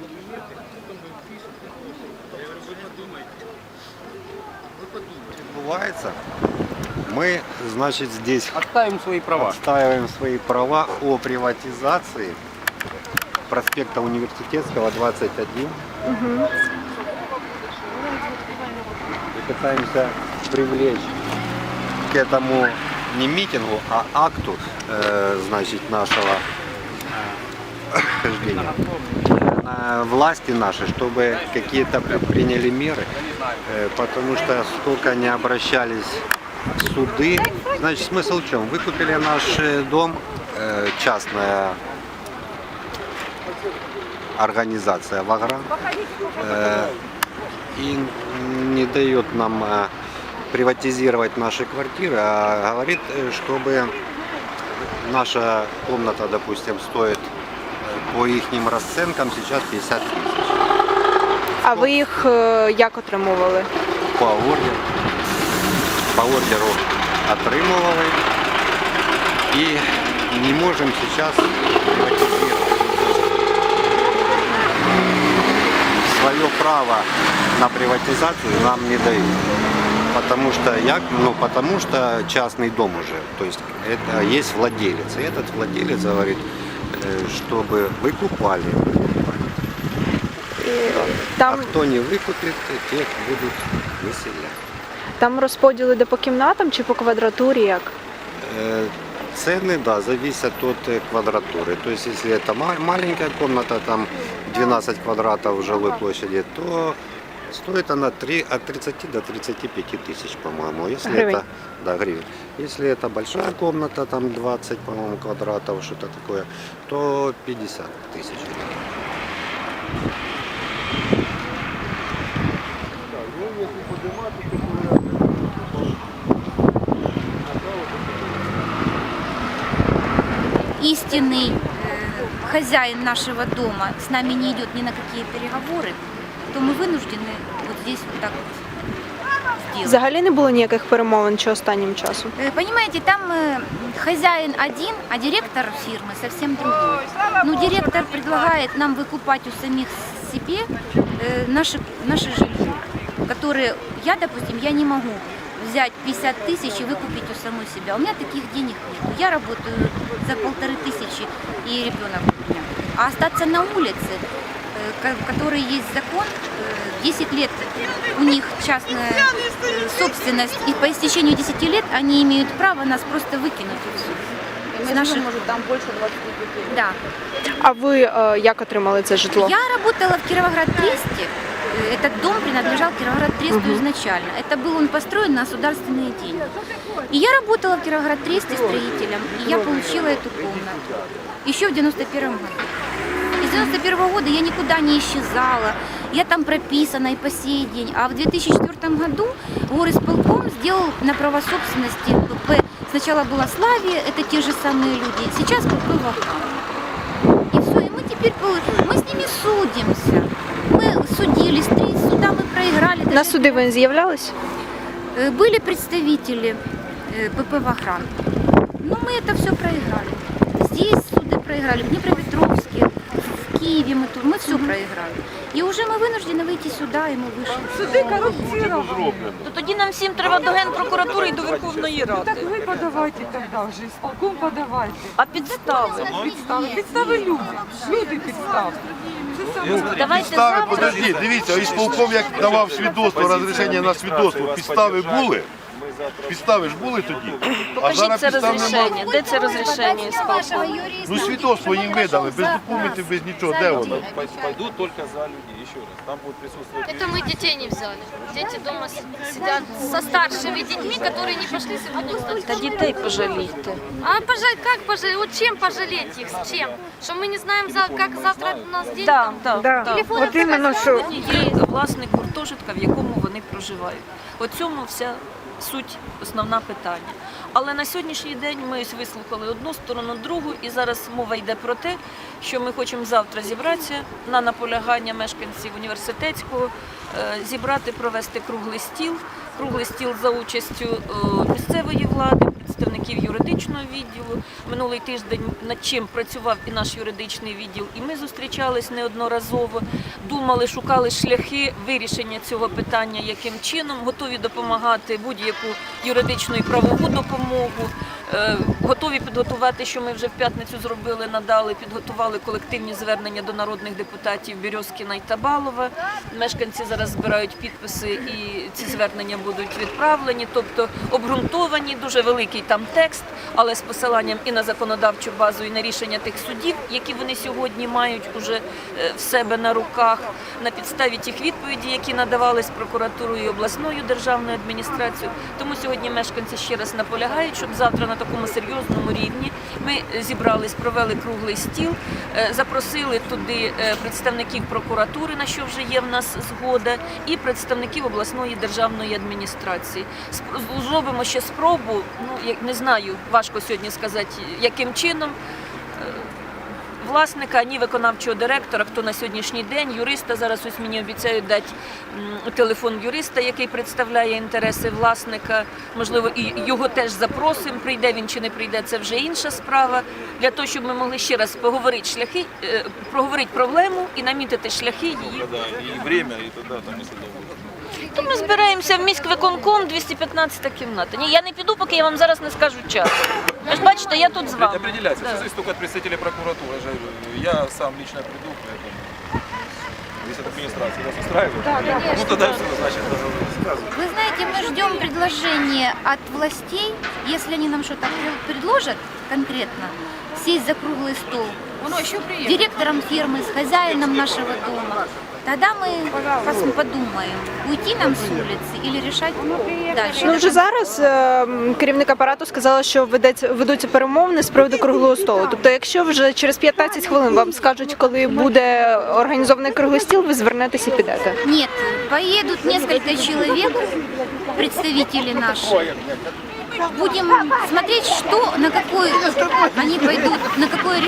документы, потом Бывается. Мы, значит, здесь отстаиваем свои права. отстаиваем свои права о приватизации проспекта Университетского, 21. И пытаемся привлечь к этому не митингу, а акту, э, значит, нашего э власти наши, чтобы какие-то приняли меры, э, потому что сколько не обращались в суды. Значит, смысл в чем? Выкупили наш э, дом, э, частная организация «Ваграм», э, и не дает нам приватизировать наши квартиры, а говорит, чтобы наша комната, допустим, стоит по их расценкам сейчас 50 тысяч. А ви їх е, як отримували? По ордеру. По ордеру отримували і не можемо зараз приватизувати. Свое право на приватизацию нам не дают. Потому что, я, ну, потому что частный дом уже. То есть это есть владелец. И этот владелец говорит, чтобы выкупали. А Там, кто не выкупит, тех будут выселять. там розподіл іде по кімнатам чи по квадратурі як? Э, Цены, да, зависят от э, квадратуры. То есть, если это ма- маленькая комната, там 12 квадратов жилой площади, то стоит она 3, от 30 до 35 тысяч, по-моему. Если Гривен. это, да, гривен. Если это большая комната, там 20, по-моему, квадратов, что-то такое, то 50 тысяч. истинный э, хозяин нашего дома с нами не идет ни на какие переговоры, то мы вынуждены вот здесь вот так вот сделать. Взагалі не було ніяких перемовин чи останнім часом. Э, Понимаете, там э, хозяин один, а директор фирмы совсем другой. Ну, директор предлагает нам выкупать у самих себе э, наши, наши жилье, которые, я, допустим, я не могу взять 50 тысяч и выкупить у самой себя. У меня таких денег нет. Я работаю за полторы тысячи и ребенок у меня. А остаться на улице, э, которой есть закон, э, 10 лет у них частная э, собственность, и по истечению 10 лет они имеют право нас просто выкинуть. С наших... там больше 20 людей. Да. А ви е, як отримали це житло? Я работала в Кировоград-Тресте. Э, Этот дом принадлежал Кировоград-Тресту изначально. Это был он построен на государственные деньги. И я работала в Кировоград-Тресте строителем, и я получила эту комнату. Еще в 91 году. И с 91 года я никуда не исчезала. Я там прописана и по сей день. А в 2004 году горисполком сделал на право собственности ПП. Сначала была Славия, это те же самые люди. Сейчас ПП Вахтанг. И все, и мы теперь пол- мы с ними судимся. Мы судились, три суда мы проиграли. На даже суди ви не з'являлись? Э, Были представители э, ПП Вахран. Но мы это все проиграли. Здесь суды проиграли, в Днепропетровске, в Киеве мы, тут, мы все проиграли. И уже мы вынуждены выйти сюда, и мы вышли. Суди корупційовані. То тоді нам всім треба до Генпрокуратури і до Верховної Так Ради. ви подавайте тоді вже, ісполком подавайте. А підстави? Підстави, підстави люди. Люди підстави. Це саме Давайте Підстави, завтра. подожди, дивіться, ісполком як давав свідоцтво, розрішення на свідоцтво, підстави були? Підстави ж були тоді. А Покажіть зараз це підстав немає. розрішення. Де це розрішення із папою? Ну свідоцтво їм видали, без документів, без нічого. Де воно? пойдут только за людей. Еще раз, там будет присутствовать Это мы детей не взяли. Дети дома си- сидят со старшими детьми, которые не пошли сегодня в Та дітей пожалійте. А пожалеть, как пожалеть? Вот чем пожалеть их? С чем? Что мы не знаем, за- как завтра у нас день Так, там? так, Да. так. Телефоны От іменно що. Є власник гуртожитка, в якому вони проживають. От цьому вся суть, основна питання. Але на сьогоднішній день ми вислухали одну сторону, другу, і зараз мова йде про те, що ми хочемо завтра зібратися на наполягання мешканців університетського, е, зібрати, провести круглий стіл, круглий стіл за участю е, місцевої влади, юридичного відділу. Минулий тиждень над чим працював і наш юридичний відділ, і ми зустрічались неодноразово, думали, шукали шляхи вирішення цього питання, яким чином готові допомагати будь-яку юридичну і правову допомогу. Готові підготувати, що ми вже в п'ятницю зробили, надали, підготували колективні звернення до народних депутатів Бірьозкіна і Табалова. Мешканці зараз збирають підписи і ці звернення будуть відправлені, тобто обґрунтовані, дуже великий там текст, але з посиланням і на законодавчу базу, і на рішення тих судів, які вони сьогодні мають уже е, в себе на руках, на підставі тих відповідей, які надавались прокуратурою і обласною державною адміністрацією. Тому сьогодні мешканці ще раз наполягають, щоб завтра на такому серйозному рівні ми зібрались, провели круглий стіл, е, запросили туди е, представників прокуратури, на що вже є в нас згода, і представників обласної державної адміністрації. Зробимо ще спробу. Ну не знаю, важко сьогодні сказати, яким чином. Власника, ні виконавчого директора, хто на сьогоднішній день, юриста зараз ось мені обіцяють дати телефон юриста, який представляє інтереси власника. Можливо, і його теж запросимо. Прийде він чи не прийде, це вже інша справа. Для того, щоб ми могли ще раз поговорити шляхи, е, проговорити проблему і намітити шляхи її. Да, и время, и тогда там, доводить. То ми збираємося в міськвиконком 215 кімната. Ні, я не піду, поки я вам зараз не скажу час. Ви ж бачите, я тут з вами. Определяться. Да. Все зависит только от представителей прокуратуры. Я же говорю, Я сам лично приду, поэтому если это администрация вас устраивает, ну тогда все, значит, рассказывай. Вы знаете, мы ждем предложения от властей, если они нам что-то пред- предложат конкретно, сесть за круглый стол директором фирмы, с хозяином нашего дома. Тогда мы пос- подумаем, уйти нам с улицы или решать дальше. Ну вже зараз е, м, керівник апарату сказала, що ведеться ведуться перемовини з приводу круглого столу. Тобто, якщо вже через 15 хвилин вам скажуть, коли буде організований круглий стіл, ви звернетеся і підете. Нет, поедут несколько человек, представители наши. Будем смотреть, что, на какой они пойдут, на какое